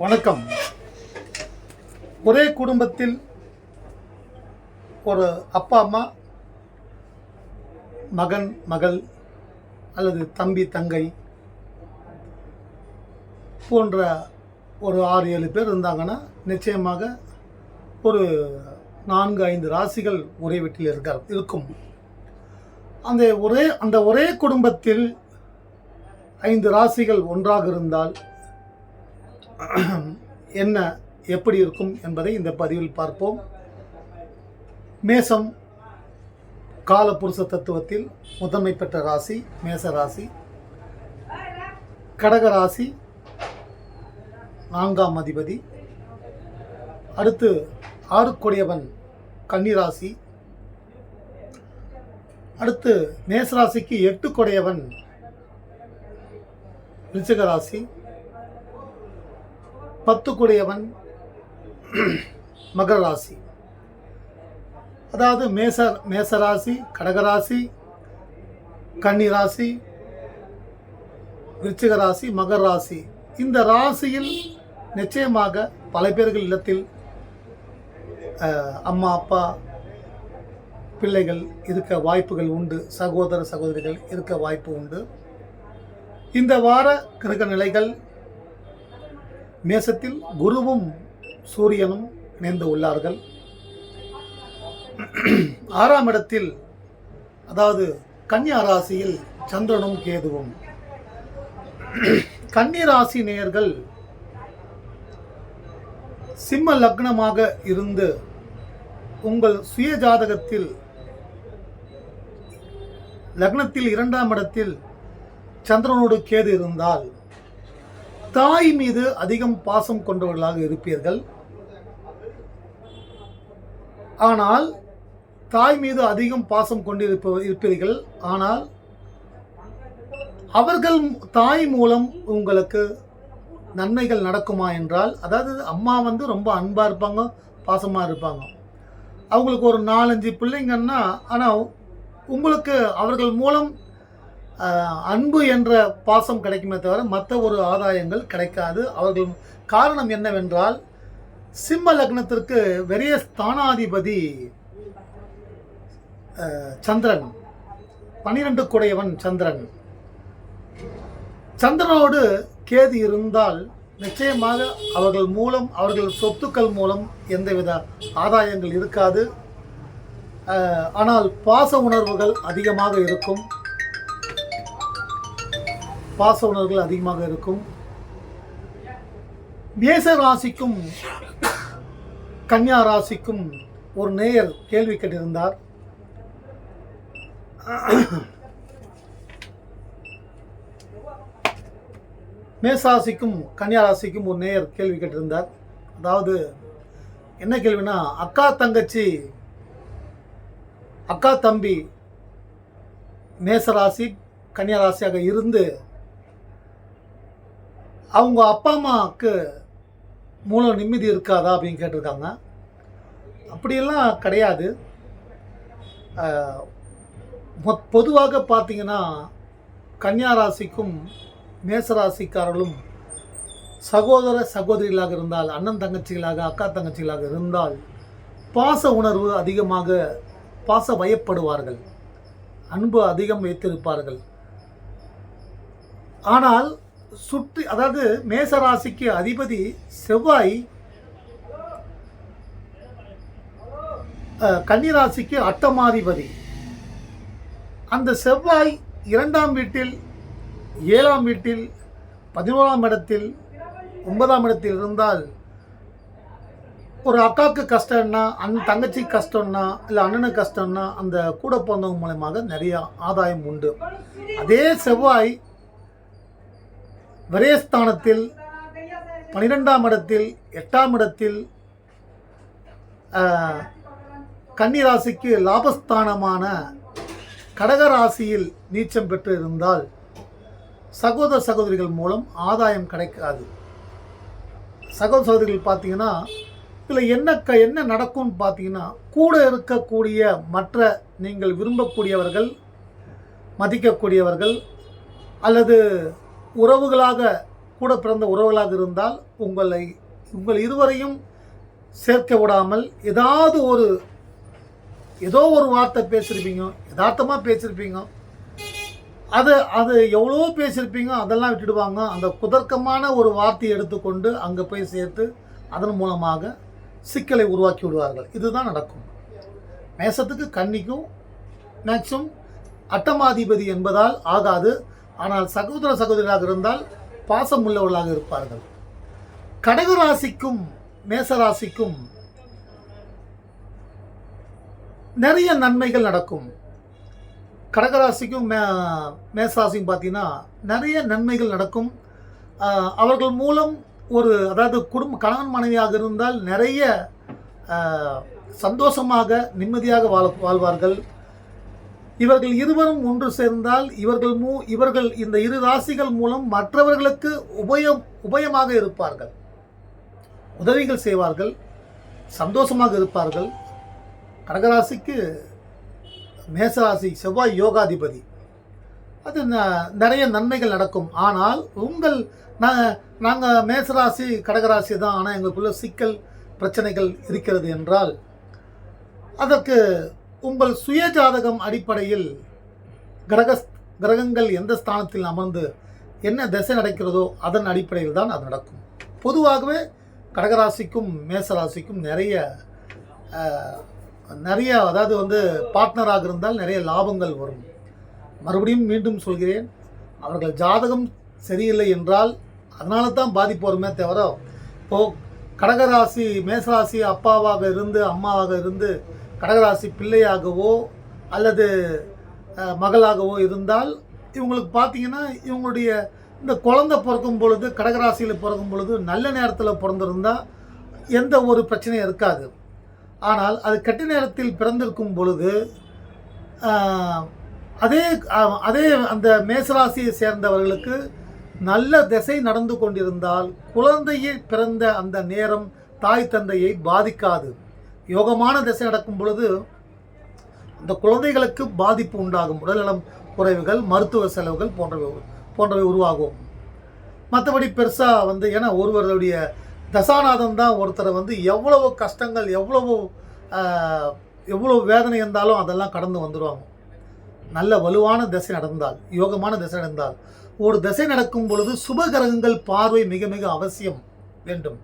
வணக்கம். ஒரே குடும்பத்தில் ஒரு அப்பா அம்மா மகன் மகள் அல்லது தம்பி தங்கை போன்ற ஒரு ஆறு ஏழு பேர் இருந்தாங்கன்னா நிச்சயமாக ஒரு நான்கு ஐந்து ராசிகள் ஒரே வீட்டில் இருக்க இருக்கும். அந்த ஒரே அந்த ஒரே குடும்பத்தில் ஐந்து ராசிகள் ஒன்றாக இருந்தால் என்ன எப்படி இருக்கும் என்பதை இந்த பதிவில் பார்ப்போம். மேசம் காலபுருஷ தத்துவத்தில் முதன்மை பெற்ற ராசி மேச ராசி கடக ராசி நான்காம் அதிபதி அடுத்து ஆறுக்குடையவன் கன்னிராசி அடுத்து மேசராசிக்கு எட்டு கொடையவன் ரிச்சிக பத்துக்குடையவன் மகர ராசி. அதாவது மேச மேசராசி கடகராசி கன்னிராசி விருச்சிகராசி விருச்சிக ராசி மகர ராசி இந்த ராசியில் நிச்சயமாக பல பேர்கள் இல்லத்தில் அம்மா அப்பா பிள்ளைகள் இருக்க வாய்ப்புகள் உண்டு. சகோதர சகோதரிகள் இருக்க வாய்ப்பு உண்டு. இந்த வார கிரக நிலைகள் மேசத்தில் குருவும் சூரியனும் இணைந்து உள்ளார்கள். ஆறாம் இடத்தில் அதாவது கன்னியா ராசியில் சந்திரனும் கேதுவும். கன்னி ராசி நேயர்கள் சிம்ம லக்னமாக இருந்து உங்கள் சுய ஜாதகத்தில் லக்னத்தில் இரண்டாம் இடத்தில் சந்திரனோடு கேது இருந்தால் தாய் மீது அதிகம் பாசம் கொண்டவர்களாக இருப்பீர்கள். ஆனால் தாய் மீது அதிகம் பாசம் கொண்டிருப்ப இருப்பீர்கள். ஆனால் அவர்கள் தாய் மூலம் உங்களுக்கு நன்மைகள் நடக்குமா என்றால் அதாவது அம்மா வந்து ரொம்ப அன்பாக இருப்பாங்க பாசமாக இருப்பாங்க. அவங்களுக்கு ஒரு நாலஞ்சு பிள்ளைங்கன்னா ஆனால் உங்களுக்கு அவர்கள் மூலம் அன்பு என்ற பாசம் கிடைக்குமே தவிர மற்ற ஒரு ஆதாயங்கள் கிடைக்காது. அவர்கள் காரணம் என்னவென்றால் சிம்ம லக்னத்திற்கு வெறிய ஸ்தானாதிபதி சந்திரன். பனிரெண்டு குடையவன் சந்திரன். சந்திரனோடு கேது இருந்தால் நிச்சயமாக அவர்கள் மூலம் அவர்கள் சொத்துக்கள் மூலம் எந்தவித ஆதாயங்கள் இருக்காது. ஆனால் பாச உணர்வுகள் அதிகமாக இருக்கும். பாச உணர்வுகள் அதிகமாக இருக்கும். மேச ராசிக்கும் கன்னியா ராசிக்கும் ஒரு நேயர் கேள்வி கேட்டிருந்தார். மேசராசிக்கும் கன்னியா ராசிக்கும் ஒரு நேயர் கேள்வி கேட்டிருந்தார். அதாவது என்ன கேள்வினா அக்கா தங்கச்சி அக்கா தம்பி மேசராசி கன்னியா ராசியாக இருந்து அவங்க அப்பா அம்மாவுக்கு மூலம் நிம்மதி இருக்காதா அப்படின்னு கேட்டிருக்காங்க. அப்படியெல்லாம் கிடையாது. பொதுவாக பார்த்தீங்கன்னா கன்னியா ராசிக்கும் மேசராசிக்காரர்களும் சகோதர சகோதரிகளாக இருந்தால் அண்ணன் தங்கச்சிகளாக அக்கா தங்கச்சிகளாக இருந்தால் பாச உணர்வு அதிகமாக பாச வயப்படுவார்கள். அன்பு அதிகம் வைத்திருப்பார்கள். ஆனால் சுற்றி அதாவது மேசராசிக்கு அதிபதி செவ்வாய் கன்னிராசிக்கு அட்டமாதிபதி. அந்த செவ்வாய் இரண்டாம் வீட்டில் ஏழாம் வீட்டில் பதினோராம் இடத்தில் ஒன்பதாம் இடத்தில் இருந்தால் ஒரு அக்காவுக்கு கஷ்டம்னா அண் தங்கச்சி கஷ்டம்னா இல்லை அண்ணனுக்கு கஷ்டம்னா அந்த கூட பிறந்தவங்க மூலயமாக நிறையா ஆதாயம் உண்டு. அதே செவ்வாய் விரயஸ்தானத்தில் பனிரெண்டாம் இடத்தில் எட்டாம் இடத்தில் கன்னிராசிக்கு கன்னி ராசிக்கு லாபஸ்தானமான கடக ராசியில் நீச்சம் பெற்று இருந்தால் சகோதர சகோதரிகள் மூலம் ஆதாயம் கிடைக்காது. சகோதர சகோதரிகள் பார்த்தீங்கன்னா இதில் என்ன க என்ன நடக்கும்னு பார்த்தீங்கன்னா கூட இருக்கக்கூடிய மற்ற நீங்கள் விரும்பக்கூடியவர்கள் மதிக்கக்கூடியவர்கள் அல்லது உறவுகளாக கூட பிறந்த உறவுகளாக இருந்தால் உங்களை உங்கள் இருவரையும் சேர்க்க விடாமல் ஏதாவது ஒரு ஏதோ ஒரு வார்த்தை பேசியிருப்பீங்க யதார்த்தமாக பேசியிருப்பீங்க அது அது எவ்வளோ பேசியிருப்பீங்க அதெல்லாம் விட்டுடுவாங்க. அந்த குதர்க்கமான ஒரு வார்த்தையை எடுத்துக்கொண்டு அங்கே போய் சேர்த்து அதன் மூலமாக சிக்கலை உருவாக்கி விடுவார்கள். இதுதான் நடக்கும். மேசத்துக்கு கன்னிக்கும் மேக்ஸும் அட்டமாதிபதி என்பதால் ஆகாது. ஆனால் சகோதர சகோதரியாக இருந்தால் பாசம் உள்ளவர்களாக இருப்பார்கள். கடகராசிக்கும் மேசராசிக்கும் நிறைய நன்மைகள் நடக்கும். கடகராசிக்கும் மே மேசராசிக்கும் பார்த்தீங்கன்னா நிறைய நன்மைகள் நடக்கும். அவர்கள் மூலம் ஒரு அதாவது குடும்ப கணவன் மனைவியாக இருந்தால் நிறைய சந்தோஷமாக நிம்மதியாக வாழ வாழ்வார்கள். இவர்கள் இருவரும் ஒன்று சேர்ந்தால் இவர்கள் மூ இவர்கள் இந்த இரு ராசிகள் மூலம் மற்றவர்களுக்கு உபயம் உபயமாக இருப்பார்கள். உதவிகள் செய்வார்கள் சந்தோஷமாக இருப்பார்கள். கடகராசிக்கு மேசராசி செவ்வாய் யோகாதிபதி. அது ந- நிறைய நன்மைகள் நடக்கும். ஆனால் உங்கள் நாங்கள் மேசராசி கடகராசி தான். ஆனால் எங்களுக்குள்ள சிக்கல் பிரச்சனைகள் இருக்கிறது என்றால் அதற்கு உங்கள் சுய ஜாதகம் அடிப்படையில் கிரக கிரகங்கள் எந்த ஸ்தானத்தில் அமர்ந்து என்ன திசை நடக்கிறதோ அதன் அடிப்படையில் தான் அது நடக்கும். பொதுவாகவே கடகராசிக்கும் மேசராசிக்கும் நிறைய நிறைய அதாவது வந்து பார்ட்னராக இருந்தால் நிறைய லாபங்கள் வரும். மறுபடியும் மீண்டும் சொல்கிறேன் அவர்கள் ஜாதகம் சரியில்லை என்றால் அதனால தான் பாதிப்பு வருமே தவிர இப்போ கடகராசி மேசராசி அப்பாவாக இருந்து அம்மாவாக இருந்து கடகராசி பிள்ளையாகவோ அல்லது மகளாகவோ இருந்தால் இவங்களுக்கு பார்த்தீங்கன்னா இவங்களுடைய இந்த குழந்தை பிறக்கும் பொழுது கடகராசியில் பிறக்கும் பொழுது நல்ல நேரத்தில் பிறந்திருந்தால் எந்த ஒரு பிரச்சனையும் இருக்காது. ஆனால் அது கெட்ட நேரத்தில் பிறந்திருக்கும் பொழுது அதே அதே அந்த மேசராசியை சேர்ந்தவர்களுக்கு நல்ல திசை நடந்து கொண்டிருந்தால் குழந்தையை பிறந்த அந்த நேரம் தாய் தந்தையை பாதிக்காது. யோகமான திசை நடக்கும் பொழுது அந்த குழந்தைகளுக்கு பாதிப்பு உண்டாகும். உடல்நலம் குறைவுகள் மருத்துவ செலவுகள் போன்றவை போன்றவை உருவாகும். மற்றபடி பெருசாக வந்து ஏன்னா ஒருவருடைய தசாநாதம் தான் ஒருத்தரை வந்து எவ்வளவு கஷ்டங்கள் எவ்வளவு எவ்வளோ வேதனை இருந்தாலும் அதெல்லாம் கடந்து வந்துடுவாங்க நல்ல வலுவான திசை நடந்தால் யோகமான திசை நடந்தால் ஒரு திசை நடக்கும் பொழுது சுபகிரகங்கள் பார்வை மிக மிக அவசியம் வேண்டும்.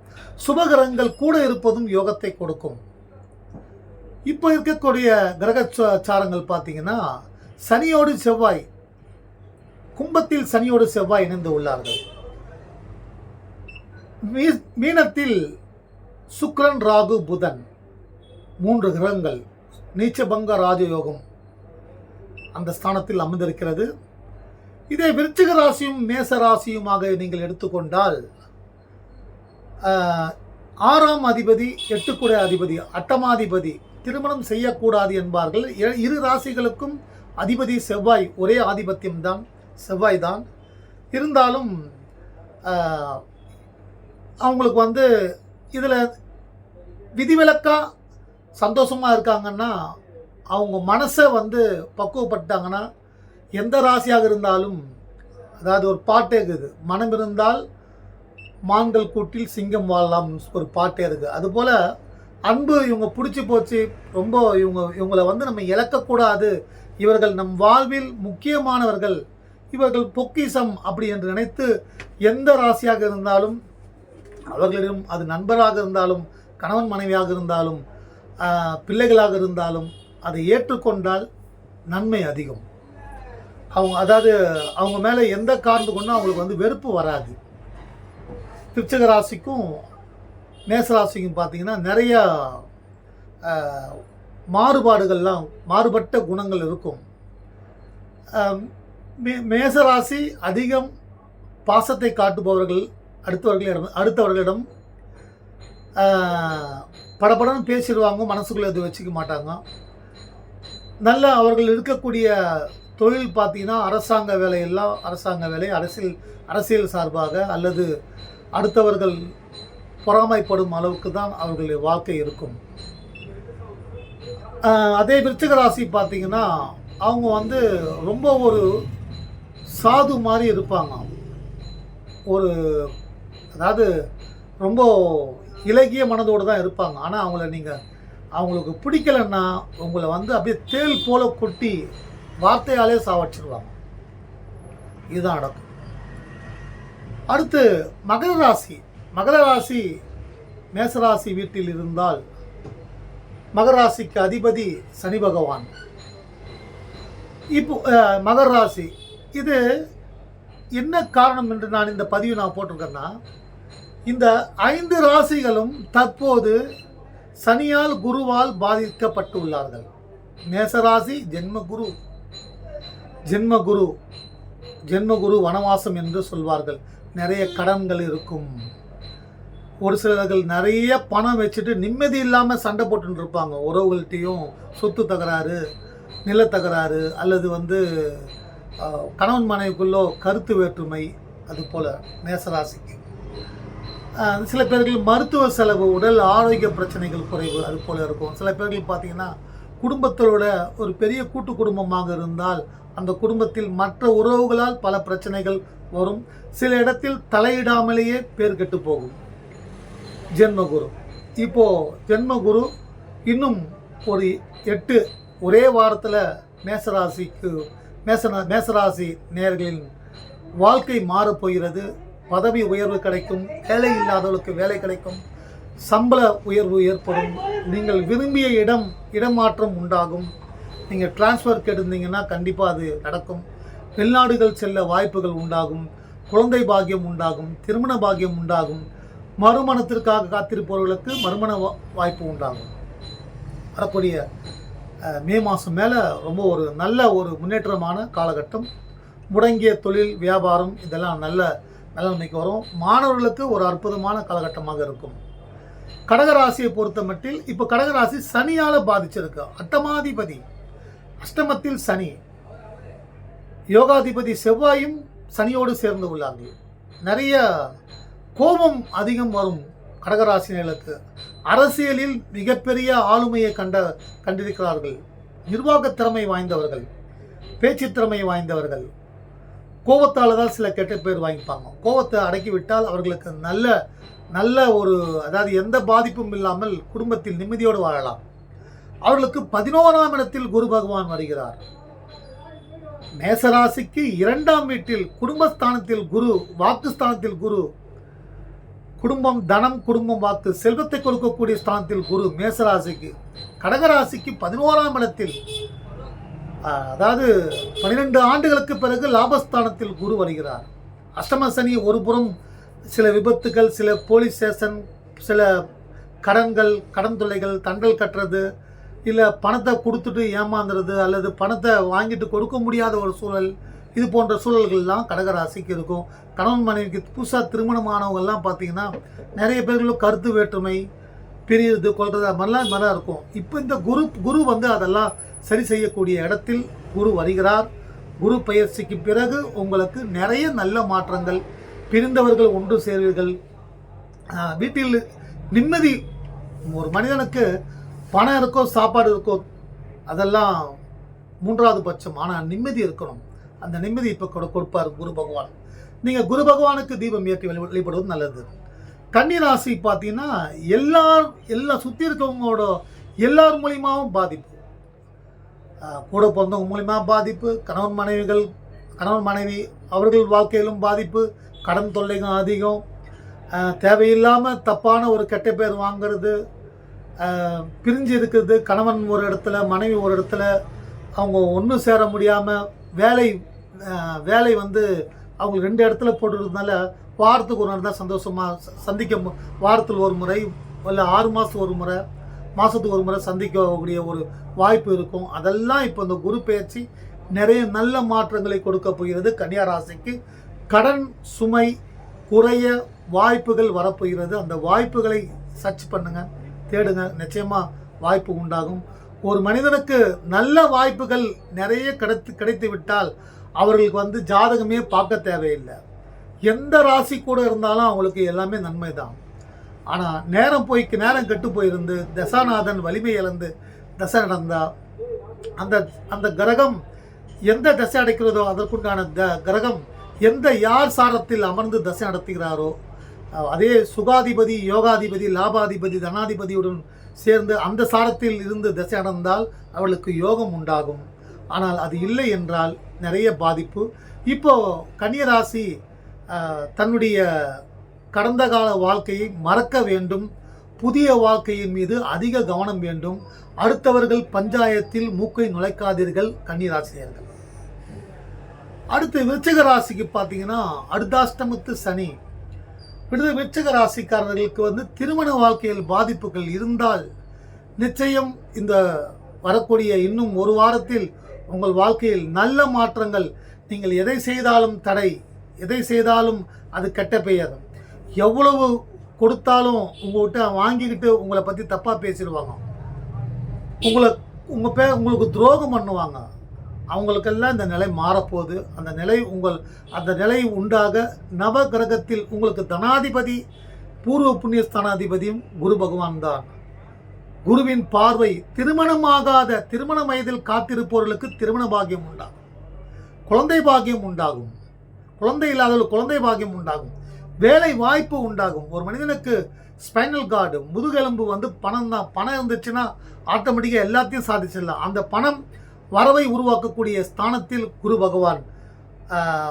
சுபகிரகங்கள் கூட இருப்பதும் யோகத்தை கொடுக்கும். இப்போ இருக்கக்கூடிய கிரக சாரங்கள் பார்த்தீங்கன்னா சனியோடு செவ்வாய் கும்பத்தில் சனியோடு செவ்வாய் இணைந்து உள்ளார்கள். மீ- மீனத்தில் சுக்ரன் ராகு புதன் மூன்று கிரகங்கள் நீச்சபங்க ராஜயோகம் அந்த ஸ்தானத்தில் அமர்ந்திருக்கிறது. இதே விருச்சிக ராசியும் மேச ராசியுமாக நீங்கள் எடுத்துக்கொண்டால் ஆறாம் அதிபதி எட்டுக்குடை அதிபதி அட்டமாதிபதி திருமணம் செய்யக்கூடாது என்பார்கள். இரு ராசிகளுக்கும் அதிபதி செவ்வாய் ஒரே ஆதிபத்தியம்தான் செவ்வாய் தான் இருந்தாலும் அவங்களுக்கு வந்து இதில் விதிவிலக்காக சந்தோஷமாக இருக்காங்கன்னா அவங்க மனசை வந்து பக்குவப்பட்டாங்கன்னா எந்த ராசியாக இருந்தாலும் அதாவது ஒரு பாட்டே இருக்குது மனம் இருந்தால் மான்கள் கூட்டில் சிங்கம் வாழலாம் ஒரு பாட்டே இருக்குது. அதுபோல் அன்பு இவங்க பிடிச்சி போச்சு. ரொம்ப இவங்க இவங்களை வந்து நம்ம இழக்கக்கூடாது. இவர்கள் நம் வாழ்வில் முக்கியமானவர்கள். இவர்கள் பொக்கிஷம் அப்படி என்று நினைத்து எந்த ராசியாக இருந்தாலும் அவர்களிடம் அது நண்பராக இருந்தாலும் கணவன் மனைவியாக இருந்தாலும் பிள்ளைகளாக இருந்தாலும் அதை ஏற்றுக்கொண்டால் நன்மை அதிகம். அவங்க அதாவது அவங்க மேலே எந்த காரணத்து கொண்டும் அவங்களுக்கு வந்து வெறுப்பு வராது. திருச்சக ராசிக்கும் மேசராசிக்கும் பார்த்தீங்கன்னா நிறையா மாறுபாடுகள்லாம் மாறுபட்ட குணங்கள் இருக்கும். மே- மேசராசி அதிகம் பாசத்தை காட்டுபவர்கள் அடுத்தவர்களிடம் அடுத்தவர்களிடம் ஆஹ், பேசிடுவாங்க மனசுக்குள்ளே எதுவும் வச்சுக்க மாட்டாங்க. நல்ல அவர்கள் இருக்கக்கூடிய தொழில் பார்த்தீங்கன்னா அரசாங்க வேலையெல்லாம் அரசாங்க வேலை அரசியல் அரசியல் சார்பாக அல்லது அடுத்தவர்கள் பொறாமைப்படும் அளவுக்கு தான் அவர்களுடைய வாழ்க்கை இருக்கும். அதே விருச்சிக ராசி பார்த்தீங்கன்னா அவங்க வந்து ரொம்ப ஒரு சாது மாதிரி இருப்பாங்க. ஒரு அதாவது ரொம்ப இலகிய மனதோடு தான் இருப்பாங்க. ஆனால் அவங்கள நீங்கள் அவங்களுக்கு பிடிக்கலன்னா உங்களை வந்து அப்படியே தேள் போல கொட்டி வார்த்தையாலே சாவச்சிருவாங்க இதுதான் நடக்கும். அடுத்து மகர ராசி. மகர ராசி மேசராசி வீட்டில் இருந்தால் மகர ராசிக்கு அதிபதி சனி பகவான். இப்போ மகர ராசி இது என்ன காரணம் என்று நான் இந்த பதிவு நான் போட்டிருக்கேன்னா இந்த ஐந்து ராசிகளும் தற்போது சனியால் குருவால் பாதிக்கப்பட்டுள்ளார்கள். மேசராசி ஜென்மகுரு. ஜென்மகுரு ஜென்மகுரு வனவாசம் என்று சொல்வார்கள். நிறைய கடன்கள் இருக்கும். ஒரு சிலர்கள் நிறைய பணம் வச்சுட்டு நிம்மதி இல்லாமல் சண்டை போட்டுட்டு இருப்பாங்க. உறவுகள்கிட்டையும் சொத்து தகராறு நிலத்தகராறு அல்லது வந்து கணவன் மனைவிக்குள்ளோ கருத்து வேற்றுமை அது போல் மேசராசிக்கு. சில பேர்கள் மருத்துவ செலவு உடல் ஆரோக்கிய பிரச்சனைகள் குறைவு அது போல் இருக்கும். சில பேர்கள் பார்த்தீங்கன்னா குடும்பத்தோட ஒரு பெரிய கூட்டு குடும்பமாக இருந்தால் அந்த குடும்பத்தில் மற்ற உறவுகளால் பல பிரச்சனைகள் வரும். சில இடத்தில் தலையிடாமலேயே பேர் கெட்டு போகும். ஜென்மகுரு. இப்போ ஜென்மகுரு இன்னும் ஒரு எட்டு ஒரே வாரத்தில் மேசராசிக்கு மேச மேசராசி நேர்களின் வாழ்க்கை மாறப்போகிறது பதவி உயர்வு கிடைக்கும் வேலை இல்லாதவர்களுக்கு வேலை கிடைக்கும் சம்பள உயர்வு ஏற்படும். நீங்கள் விரும்பிய இடம் இடமாற்றம் உண்டாகும். நீங்கள் டிரான்ஸ்ஃபர் கேட்டிருந்தீங்கன்னா கண்டிப்பாக அது நடக்கும். வெளிநாடுகள் செல்ல வாய்ப்புகள் உண்டாகும். குழந்தை பாக்கியம் உண்டாகும் திருமண பாக்கியம் உண்டாகும். மறுமணத்திற்காக காத்திருப்பவர்களுக்கு மறுமண வா- வாய்ப்பு உண்டாகும். வரக்கூடிய மே மாதம் மேலே ரொம்ப ஒரு நல்ல ஒரு முன்னேற்றமான காலகட்டம். முடங்கிய தொழில் வியாபாரம் இதெல்லாம் நல்ல நிலைமைக்கு வரும். மாணவர்களுக்கு ஒரு அற்புதமான காலகட்டமாக இருக்கும். கடகராசியை பொறுத்த மட்டில் இப்போ கடகராசி சனியால் பாதிச்சிருக்கு. அட்டமாதிபதி அஷ்டமத்தில் சனி. யோகாதிபதி செவ்வாயும் சனியோடு சேர்ந்து உள்ளார்கள். நிறைய கோபம் அதிகம் வரும் கடகராசினர்களுக்கு அரசியலில் மிகப்பெரிய ஆளுமையை கண்ட கண்டிருக்கிறார்கள். நிர்வாக திறமை வாய்ந்தவர்கள் பேச்சு திறமை வாய்ந்தவர்கள். கோபத்தால் தான் சில கெட்ட பேர் வாங்கிப்பாங்க. கோபத்தை அடக்கி விட்டால் அவர்களுக்கு நல்ல நல்ல ஒரு அதாவது எந்த பாதிப்பும் இல்லாமல் குடும்பத்தில் நிம்மதியோடு வாழலாம். அவர்களுக்கு பதினோராம் இடத்தில் குரு பகவான் வருகிறார். மேசராசிக்கு இரண்டாம் வீட்டில் குடும்பஸ்தானத்தில் குரு வாக்குஸ்தானத்தில் குரு குடும்பம் தனம் குடும்பம் வாக்கு செல்வத்தை கொடுக்கக்கூடிய ஸ்தானத்தில் குரு மேசராசிக்கு கடகராசிக்கு பதினோராம் இடத்தில் அதாவது பன்னிரெண்டு ஆண்டுகளுக்கு பிறகு லாபஸ்தானத்தில் குரு வருகிறார். அஷ்டம சனி ஒருபுறம் சில விபத்துகள் சில போலீஸ் ஸ்டேஷன் சில கடன்கள் கடன் தொல்லைகள் தண்டல் கட்டுறது இல்லை பணத்தை கொடுத்துட்டு ஏமாந்துறது அல்லது பணத்தை வாங்கிட்டு கொடுக்க முடியாத ஒரு சூழல் இது போன்ற சூழல்கள்லாம் கடகராசிக்கு இருக்கும். கணவன் மனைவிக்கு புதுசாக திருமணமானவங்கள்லாம் பார்த்தீங்கன்னா நிறைய பேர்களும் கருத்து வேற்றுமை பிரியுது கொள்றது அது மாதிரிலாம் இது மாதிரிலாம் இருக்கும். இப்போ இந்த குரு குரு வந்து அதெல்லாம் சரி செய்யக்கூடிய இடத்தில் குரு வருகிறார். குரு பயிற்சிக்கு பிறகு உங்களுக்கு நிறைய நல்ல மாற்றங்கள் பிரிந்தவர்கள் ஒன்று சேர்வீர்கள். வீட்டில் நிம்மதி ஒரு மனிதனுக்கு பணம் இருக்கோ சாப்பாடு இருக்கோ அதெல்லாம் மூன்றாவது பட்சம். ஆனால் நிம்மதி இருக்கணும். அந்த நிம்மதி இப்போ கொடுப்பார் குரு பகவான். நீங்கள் குரு பகவானுக்கு தீபம் ஏற்றி வழிபடுவது நல்லது. கன்னி ராசி பார்த்தீங்கன்னா எல்லார் எல்லா சுற்றி இருக்கவங்களோட எல்லார் மூலியமாகவும் பாதிப்பு. கூட பிறந்தவங்க மூலிமா பாதிப்பு கணவன் மனைவிகள் கணவன் மனைவி அவர்கள் வாழ்க்கையிலும் பாதிப்பு கடன் தொல்லைகள் அதிகம். தேவையில்லாமல் தப்பான ஒரு கெட்ட பேர் வாங்கிறது பிரிஞ்சு இருக்கிறது கணவன் ஒரு இடத்துல மனைவி ஒரு இடத்துல அவங்க ஒன்றும் சேர முடியாமல் வேலை வேலை வந்து அவங்க ரெண்டு இடத்துல போட்டுறதுனால வாரத்துக்கு ஒரு நாள் தான் சந்தோஷமாக சந்திக்க மு- வாரத்தில் ஒரு முறை இல்லை ஆறு மாதத்துக்கு ஒரு முறை மாதத்துக்கு ஒரு முறை சந்திக்கக்கூடிய ஒரு வாய்ப்பு இருக்கும். அதெல்லாம் இப்போ இந்த குரு பயிற்சி நிறைய நல்ல மாற்றங்களை கொடுக்க போகிறது. கன்னியாராசிக்கு கடன் சுமை குறைய வாய்ப்புகள் வரப்போகிறது. அந்த வாய்ப்புகளை சர்ச் பண்ணுங்க தேடுங்க. நிச்சயமாக வாய்ப்பு உண்டாகும். ஒரு மனிதனுக்கு நல்ல வாய்ப்புகள் நிறைய கிடைத்து கிடைத்து விட்டால் அவர்களுக்கு வந்து ஜாதகமே பார்க்க தேவையில்லை. எந்த ராசி கூட இருந்தாலும் அவங்களுக்கு எல்லாமே நன்மை தான் ஆனால் நேரம் போய்க்கு நேரம் கெட்டு போயிருந்து தசாநாதன் வலிமை இழந்து தசை நடந்தால் அந்த அந்த கிரகம் எந்த தசை அடைக்கிறதோ அதற்குண்டான க கிரகம் எந்த யார் சாரத்தில் அமர்ந்து தசை நடத்துகிறாரோ அதே சுகாதிபதி யோகாதிபதி லாபாதிபதி தனாதிபதியுடன் சேர்ந்து அந்த சாரத்தில் இருந்து திசை அடைந்தால் அவளுக்கு யோகம் உண்டாகும். ஆனால் அது இல்லை என்றால் நிறைய பாதிப்பு. இப்போ கன்னியராசி அஹ், தன்னுடைய கடந்த கால வாழ்க்கையை மறக்க வேண்டும். புதிய வாழ்க்கையின் மீது அதிக கவனம் வேண்டும். அடுத்தவர்கள் பஞ்சாயத்தில் மூக்கை நுழைக்காதீர்கள் கன்னிராசியர்கள் அடுத்து விருச்சக ராசிக்கு பார்த்தீங்கன்னா அடுத்தாஷ்டமத்து சனி. விடுதலை விருச்சக ராசிக்காரர்களுக்கு வந்து திருமண வாழ்க்கையில் பாதிப்புகள் இருந்தால் நிச்சயம் இந்த வரக்கூடிய இன்னும் ஒரு வாரத்தில் உங்கள் வாழ்க்கையில் நல்ல மாற்றங்கள் நீங்கள் எதை செய்தாலும் தடை எதை செய்தாலும் அது கெட்ட பெயர். எவ்வளவு கொடுத்தாலும் உங்கள்கிட்ட வாங்கிக்கிட்டு உங்களை பற்றி தப்பாக பேசிடுவாங்க. உங்களை உங்கள் பே உங்களுக்கு துரோகம் பண்ணுவாங்க. அவங்களுக்கெல்லாம் இந்த நிலை மாறப்போகுது. அந்த நிலை உங்கள் அந்த நிலை உண்டாக நவ கிரகத்தில் உங்களுக்கு தனாதிபதி பூர்வ புண்ணிய ஸ்தானாதிபதியும் குரு பகவான் தான். குருவின் பார்வை திருமணமாகாத திருமண வயதில் காத்திருப்பவர்களுக்கு திருமண பாக்கியம் உண்டாகும். குழந்தை பாக்கியம் உண்டாகும். குழந்தை இல்லாதவர்கள் குழந்தை பாக்கியம் உண்டாகும். வேலை வாய்ப்பு உண்டாகும். ஒரு மனிதனுக்கு ஸ்பைனல் கார்டு முதுகெலும்பு வந்து பணம் தான். பணம் இருந்துச்சுன்னா ஆட்டோமேட்டிக்காக எல்லாத்தையும் சாதிச்சிடலாம். அந்த பணம் வரவை உருவாக்கக்கூடிய ஸ்தானத்தில் குரு பகவான்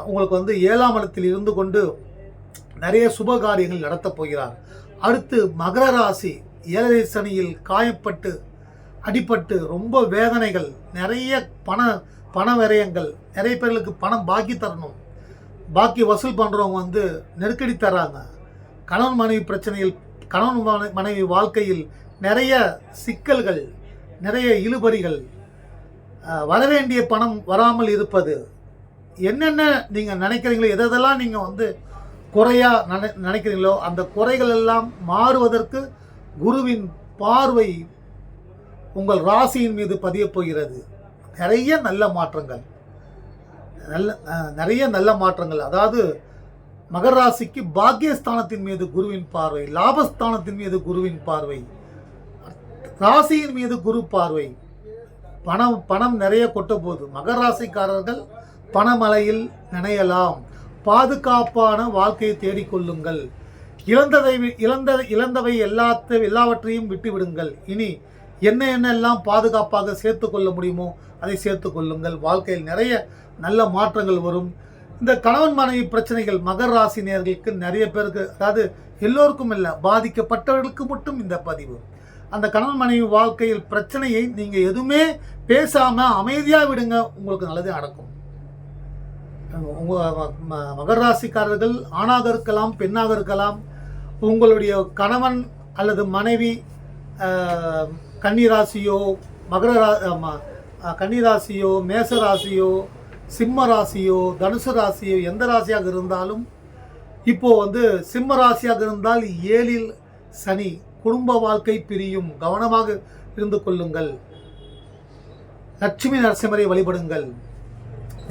உங்களுக்கு வந்து ஏழாம் இடத்தில் இருந்து கொண்டு நிறைய சுப காரியங்கள் நடத்தப் போகிறார். அடுத்து மகர ராசி. ஏழரை சனியில் காயப்பட்டு அடிப்பட்டு ரொம்ப வேதனைகள் நிறைய பண பண விரயங்கள் நிறைய பேர்களுக்கு பணம் பாக்கி தரணும். பாக்கி வசூல் பண்ணுறவங்க வந்து நெருக்கடி தராங்க கணவன் மனைவி பிரச்சனையில் கணவன் மனை- மனைவி வாழ்க்கையில் நிறைய சிக்கல்கள் நிறைய இழுபறிகள். வரவேண்டிய பணம் வராமல் இருப்பது. என்னென்ன நீங்கள் நினைக்கிறீங்களோ எதெல்லாம் நீங்கள் வந்து குறையாக நினை நினைக்கிறீங்களோ அந்த குறைகள் எல்லாம் மாறுவதற்கு குருவின் பார்வை உங்கள் ராசியின் மீது பதியப் போகிறது. நிறைய நல்ல மாற்றங்கள். நல்ல நிறைய நல்ல மாற்றங்கள். அதாவது மகர ராசிக்கு பாக்கியஸ்தானத்தின் மீது குருவின் பார்வை லாபஸ்தானத்தின் மீது குருவின் பார்வை ராசியின் மீது குரு பார்வை. பணம் பணம் நிறைய கொட்ட போகுது மகர ராசிக்காரர்கள் பணமலையில் நினையலாம். பாதுகாப்பான வாழ்க்கையை தேடிக்கொள்ளுங்கள் இழந்ததை இழந்த இழந்தவை எல்லாத்த எல்லாவற்றையும் விட்டு விடுங்கள் இனி என்ன என்னெல்லாம் பாதுகாப்பாக சேர்த்து கொள்ள முடியுமோ அதை சேர்த்து கொள்ளுங்கள். வாழ்க்கையில் நிறைய நல்ல மாற்றங்கள் வரும். இந்த கணவன் மனைவி பிரச்சனைகள் மகர் ராசி நேர்களுக்கு நிறைய பேருக்கு அதாவது எல்லோருக்கும் இல்லை பாதிக்கப்பட்டவர்களுக்கு மட்டும் இந்த பதிவு. அந்த கணவன் மனைவி வாழ்க்கையில் பிரச்சனையை நீங்கள் எதுவுமே பேசாமல் அமைதியாக விடுங்க. உங்களுக்கு நல்லது நடக்கும். உங்கள் மகர் ராசிக்காரர்கள் ஆணாக இருக்கலாம் பெண்ணாக இருக்கலாம் உங்களுடைய கணவன் அல்லது மனைவி கன்னிராசியோ மகர ரா கன்னிராசியோ மேச ராசியோ சிம்ம ராசியோ தனுசு ராசியோ எந்த ராசியாக இருந்தாலும் இப்போது வந்து சிம்ம ராசியாக இருந்தால் ஏழில் சனி குடும்ப வாழ்க்கை பிரியும். கவனமாக இருந்து கொள்ளுங்கள். லட்சுமி நரசிம்மரை வழிபடுங்கள்.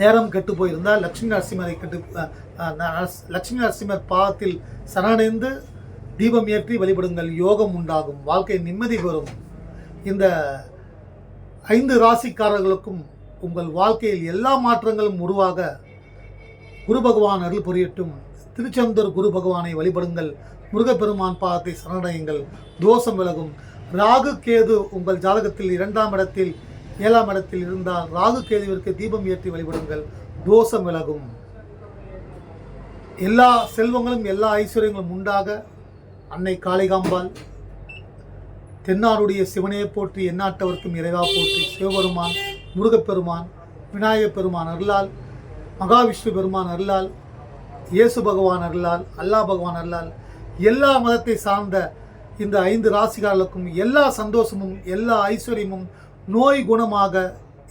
நேரம் கெட்டு போயிருந்தால் லட்சுமி நரசிம்மரை கெட்டு லட்சுமி நரசிம்மர் பாதத்தில் சரணடைந்து தீபம் ஏற்றி வழிபடுங்கள் யோகம் உண்டாகும் வாழ்க்கை நிம்மதி பெறும். இந்த ஐந்து ராசிக்காரர்களுக்கும் உங்கள் வாழ்க்கையில் எல்லா மாற்றங்களும் உருவாக குரு பகவான் அருள் புரியட்டும். திருச்செந்தூர் குரு பகவானை வழிபடுங்கள். முருகப்பெருமான் பாதத்தை சரணடையுங்கள். தோஷம் விலகும். ராகு கேது உங்கள் ஜாதகத்தில் இரண்டாம் இடத்தில் ஏழாம் இடத்தில் இருந்தால் ராகு கேதுவிற்கு தீபம் ஏற்றி வழிபடுங்கள். தோஷம் விலகும். எல்லா செல்வங்களும் எல்லா ஐஸ்வர்யங்களும் உண்டாக அன்னை காளிகாம்பாள். தென்னாருடைய சிவனையை போற்றி எந்நாட்டவர்க்கும் இறைவா போற்றி சிவபெருமான் முருகப்பெருமான் விநாயகப் பெருமான் அருளால் மகாவிஷ்ணு பெருமான் அருளால் இயேசு பகவான் அருளால் அல்லா பகவான் அருளால் எல்லா மதத்தை சார்ந்த இந்த ஐந்து ராசிகாரர்களுக்கும் எல்லா சந்தோஷமும் எல்லா ஐஸ்வர்யமும் நோய் குணமாக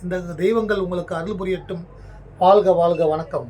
இந்த தெய்வங்கள் உங்களுக்கு அருள் புரியட்டும். வாழ்க வாழ்க வணக்கம்.